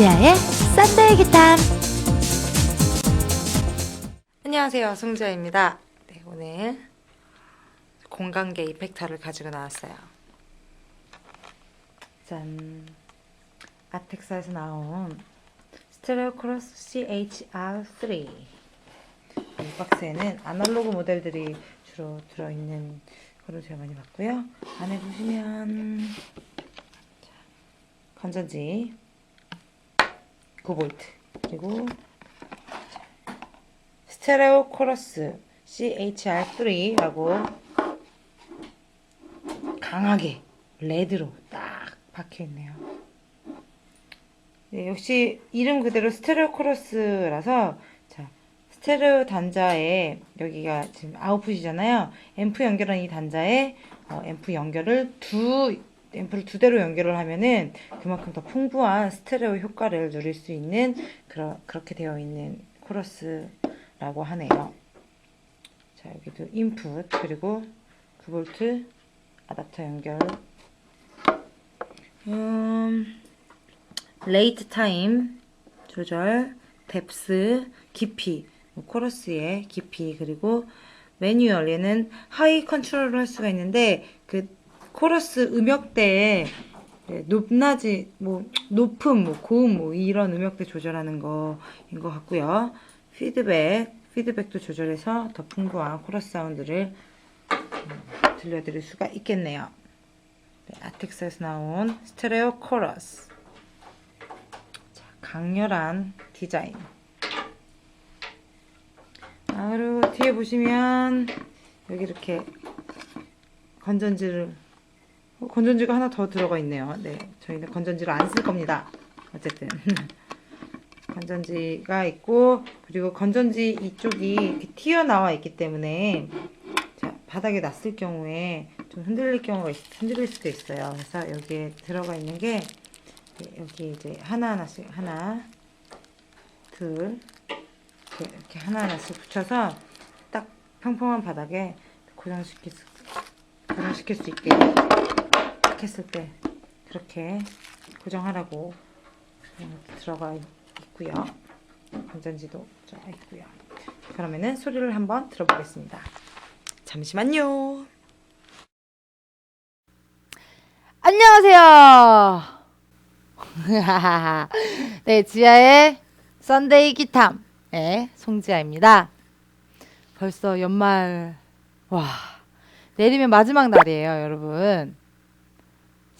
지아의 썬데이 기탐 안녕하세요. 송지아입니다. 네, 오늘 공간계 이펙터를 가지고 나왔어요. 짠. 아텍사에서 나온 스테레오 크로스 CHR3. 이 박스에는 아날로그 모델들이 주로 들어있는 거를 제가 많이 봤고요. 안에 보시면 자, 건전지 9V 그리고 스테레오 코러스 CHR3라고 강하게 레드로 딱 박혀 있네요. 네, 역시 이름 그대로 스테레오 코러스라서 자 스테레오 단자에 여기가 지금 아웃풋이잖아요. 앰프 연결한 이 단자에 어, 앰프 연결을 두 앰프를 두 대로 연결을 하면은 그만큼 더 풍부한 스테레오 효과를 누릴 수 있는 그러, 그렇게 되어 있는 코러스라고 하네요. 자 여기도 인풋 그리고 9V 아답터 연결. 음, 레이트 타임 조절, 뎁스, 깊이, 뭐 코러스의 깊이 그리고 매뉴얼 얘는 하이 컨트롤을 할 수가 있는데 그 코러스 음역대에 네, 높낮이 뭐 높음 뭐 고음 뭐 이런 음역대 조절하는 거인 것 같고요. 피드백 피드백도 조절해서 더 풍부한 코러스 사운드를 음, 들려드릴 수가 있겠네요. 네, 아텍스에서 나온 스테레오 코러스. 자, 강렬한 디자인. 아, 그리고 뒤에 보시면 여기 이렇게 건전지를 어, 건전지가 하나 더 들어가 있네요. 네, 저희는 건전지를 안 쓸 겁니다. 어쨌든 건전지가 있고 그리고 건전지 이쪽이 이렇게 튀어나와 있기 때문에 자, 바닥에 놨을 경우에 좀 흔들릴 경우가 있, 흔들릴 수도 있어요. 그래서 여기에 들어가 있는 게 네, 여기 이제 하나 하나씩 하나 둘 이렇게, 이렇게 하나 하나씩 붙여서 딱 평평한 바닥에 고정시킬 수 고정시킬 수 있게 딱 했을 때 그렇게 고정하라고 들어가 있고요. 건전지도 들어가 있고요. 그러면은 소리를 한번 들어보겠습니다. 잠시만요. 안녕하세요 네 지아의 썬데이 기탐 네 송지아입니다 벌써 연말 와 내리면 마지막 날이에요 여러분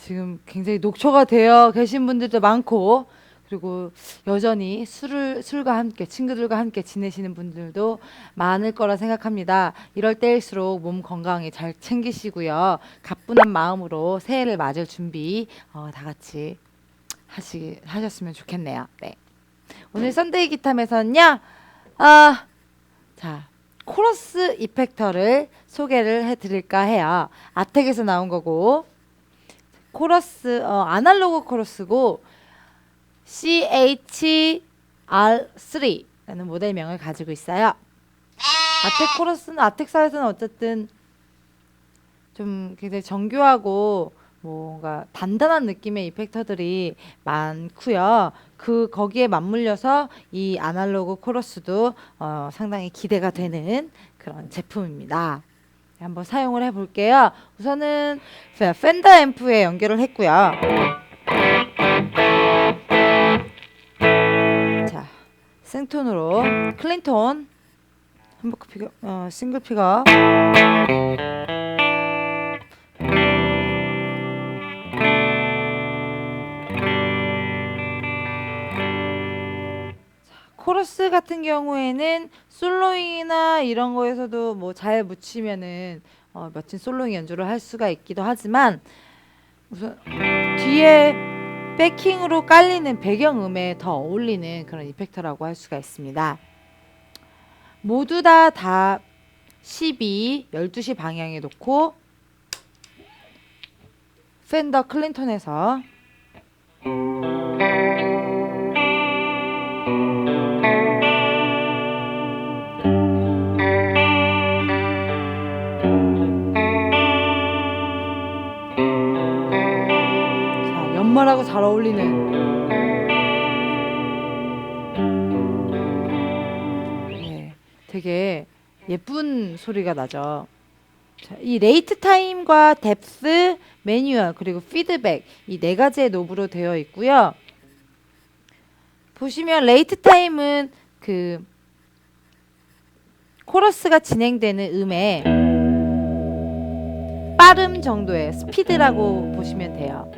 지금 굉장히 녹초가 되어 계신 분들도 많고 그리고 여전히 술을 술과 함께 친구들과 함께 지내시는 분들도 많을 거라 생각합니다. 이럴 때일수록 몸 건강히 잘 챙기시고요. 가뿐한 마음으로 새해를 맞을 준비 어, 다 같이 하시 하셨으면 좋겠네요. 네. 오늘 썬데이 기탐에서는요. 아, 자, 코러스 이펙터를 소개를 해 드릴까 해요. 아텍에서 나온 거고 코러스 어, 아날로그 코러스고 CHR3라는 모델명을 가지고 있어요. 아텍 코러스는 아텍사에서는 어쨌든 좀 굉장히 정교하고 뭔가 단단한 느낌의 이펙터들이 많고요. 그 거기에 맞물려서 이 아날로그 코러스도 어, 상당히 기대가 되는 그런 제품입니다. 한번 사용을 해볼게요. 우선은 팬더 앰프에 연결을 했고요. 자, 생톤으로 클린톤 한버크 픽업, 어, 싱글 픽업. 코러스 같은 경우에는 솔로잉이나 이런 거에서도 뭐 잘 묻히면은 어, 멋진 솔로잉 연주를 할 수가 있기도 하지만 우선 뒤에 백킹으로 깔리는 배경음에 더 어울리는 그런 이펙터라고 할 수가 있습니다. 모두 다다 12, 12시 방향에 놓고 팬더 클린톤에서 어울리는 네, 되게 예쁜 소리가 나죠. 자, 이 레이트 타임과 뎁스, 매뉴얼 그리고 피드백 이 네 가지의 노브로 되어 있고요. 보시면 레이트 타임은 그 코러스가 진행되는 음의 빠름 정도의 스피드라고 보시면 돼요.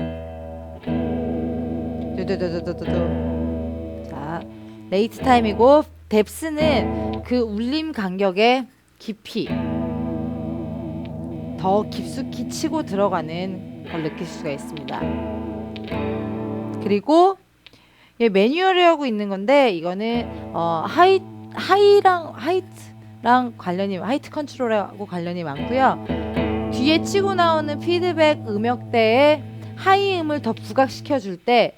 두두두두두두. 자, 레이트 타임이고 뎁스는 그 울림 간격의 깊이 더 깊숙이 치고 들어가는 걸 느낄 수가 있습니다. 그리고 예, 매뉴얼이라고 있는 건데 이거는 어, 하이 하이랑 하이트랑 관련이 하이트 컨트롤하고 관련이 많고요. 뒤에 치고 나오는 피드백 음역대에 하이 음을 더 부각시켜 줄 때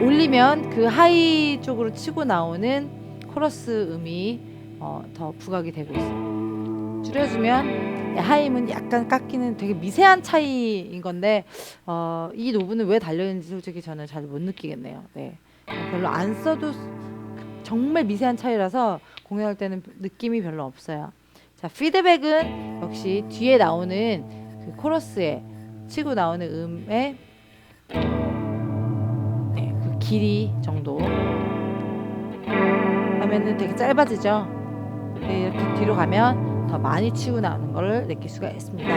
올리면 그 하이 쪽으로 치고 나오는 코러스 음이 어, 더 부각이 되고 있어요. 줄여주면 하이음은 약간 깎이는 되게 미세한 차이인 건데 어, 이 노브는 왜 달려있는지 솔직히 저는 잘 못 느끼겠네요. 네. 별로 안 써도 정말 미세한 차이라서 공연할 때는 느낌이 별로 없어요. 자 피드백은 역시 뒤에 나오는 그 코러스에 치고 나오는 그 길이 정도 하면은 되게 짧아지죠. 네, 이렇게 뒤로 가면 더 많이 치고 나오는 걸 느낄 수가 있습니다.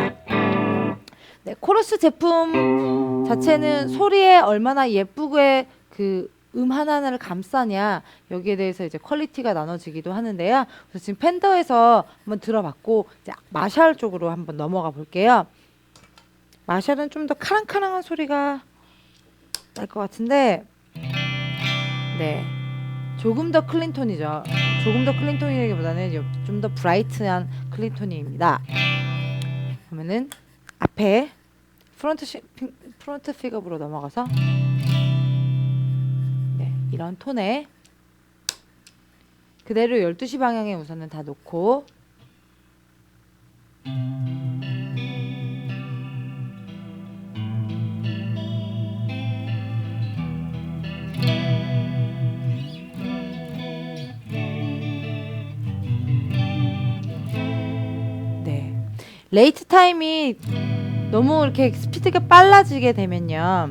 네, 코러스 제품 자체는 소리에 얼마나 예쁘게 그 음 하나하나를 감싸냐 여기에 대해서 이제 퀄리티가 나눠지기도 하는데요. 그래서 지금 팬더에서 한번 들어봤고 이제 마샬 쪽으로 한번 넘어가 볼게요. 마샬은 좀 더 카랑카랑한 소리가 날 것 같은데 네 조금 더 클린톤이죠. 조금 더 클린톤이라기보다는 좀 더 브라이트한 클린톤입니다. 그러면은 앞에 프론트 시, 피, 프론트 픽업으로 넘어가서 네, 이런 톤에 그대로 12시 방향에 우선은 다 놓고 레이트 타임이 너무 이렇게 스피드가 빨라지게 되면요.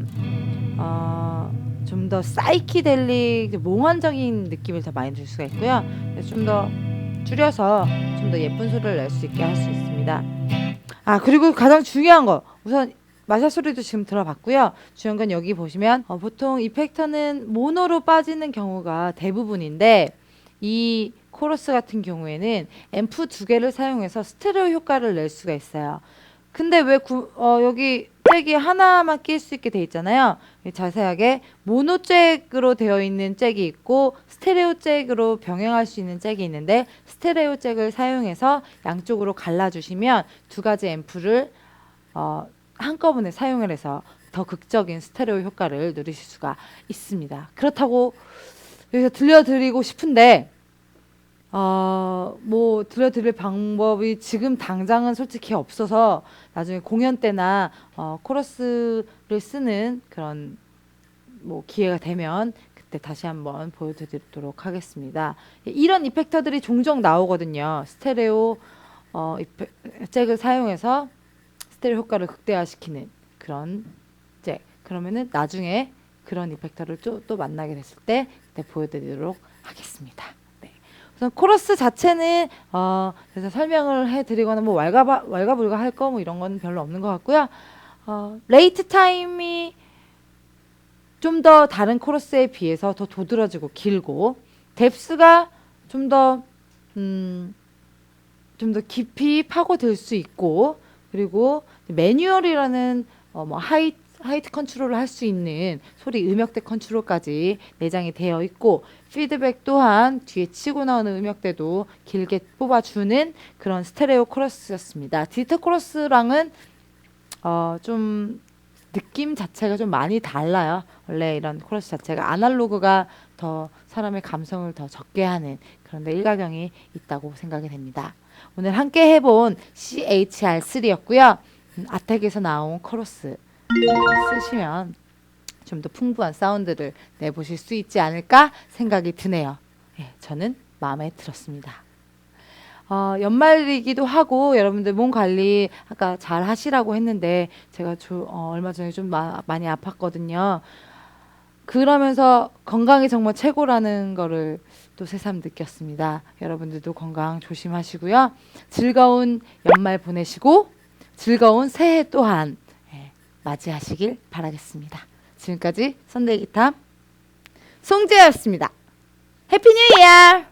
어, 좀 더 사이키델릭 몽환적인 느낌을 더 많이 줄 수가 있고요. 좀 더 줄여서 좀 더 예쁜 소리를 낼 수 있게 할 수 있습니다. 아 그리고 가장 중요한 거 우선 마샬 소리도 지금 들어봤고요. 중요한 건 여기 보시면 어, 보통 이펙터는 모노로 빠지는 경우가 대부분인데 이 코러스 같은 경우에는 앰프 두 개를 사용해서 스테레오 효과를 낼 수가 있어요. 근데 왜 구, 어, 여기 잭이 하나만 낄 수 있게 돼 있잖아요. 자세하게 모노 잭으로 되어 있는 잭이 있고 스테레오 잭으로 병행할 수 있는 잭이 있는데 스테레오 잭을 사용해서 양쪽으로 갈라주시면 두 가지 앰프를 어, 한꺼번에 사용을 해서 더 극적인 스테레오 효과를 누리실 수가 있습니다. 그렇다고 여기서 들려드리고 싶은데 어, 뭐 들려드릴 방법이 지금 당장은 솔직히 없어서 나중에 공연 때나 어, 코러스를 쓰는 그런 뭐 기회가 되면 그때 다시 한번 보여드리도록 하겠습니다. 이런 이펙터들이 종종 나오거든요. 스테레오 어, 잭을 사용해서 스테레오 효과를 극대화시키는 그런 잭. 그러면은 나중에 그런 이펙터를 또, 또 만나게 됐을 때 그때 보여드리도록 하겠습니다. 코러스 자체는 어, 그래서 설명을 해드리거나 뭐 왈가바, 왈가불가 할 거 뭐 이런 건 별로 없는 것 같고요. 어, 레이트 타임이 좀 더 다른 코러스에 비해서 더 도드라지고 길고 뎁스가 좀 더 음, 좀 더 깊이 파고들 수 있고 그리고 매뉴얼이라는 어, 뭐 하이 하이트 컨트롤을 할 수 있는 소리 음역대 컨트롤까지 내장이 되어 있고 피드백 또한 뒤에 치고 나오는 음역대도 길게 뽑아주는 그런 스테레오 코러스였습니다. 디지털 코러스랑은 어, 좀 느낌 자체가 좀 많이 달라요. 원래 이런 코러스 자체가 아날로그가 더 사람의 감성을 더 적게 하는 그런데 일가경이 있다고 생각이 됩니다. 오늘 함께 해본 CHR3였고요. 음, 아텍에서 나온 코러스 쓰시면 좀 더 풍부한 사운드를 내보실 수 있지 않을까 생각이 드네요. 예, 저는 마음에 들었습니다. 어, 연말이기도 하고 여러분들 몸 관리 아까 잘 하시라고 했는데 제가 조- 어, 얼마 전에 좀 마- 많이 아팠거든요. 그러면서 건강이 정말 최고라는 거를 또 새삼 느꼈습니다. 여러분들도 건강 조심하시고요. 즐거운 연말 보내시고 즐거운 새해 또한 예, 맞이하시길 바라겠습니다. 지금까지 선데이 기탐 송재였습니다. 해피 뉴 이어!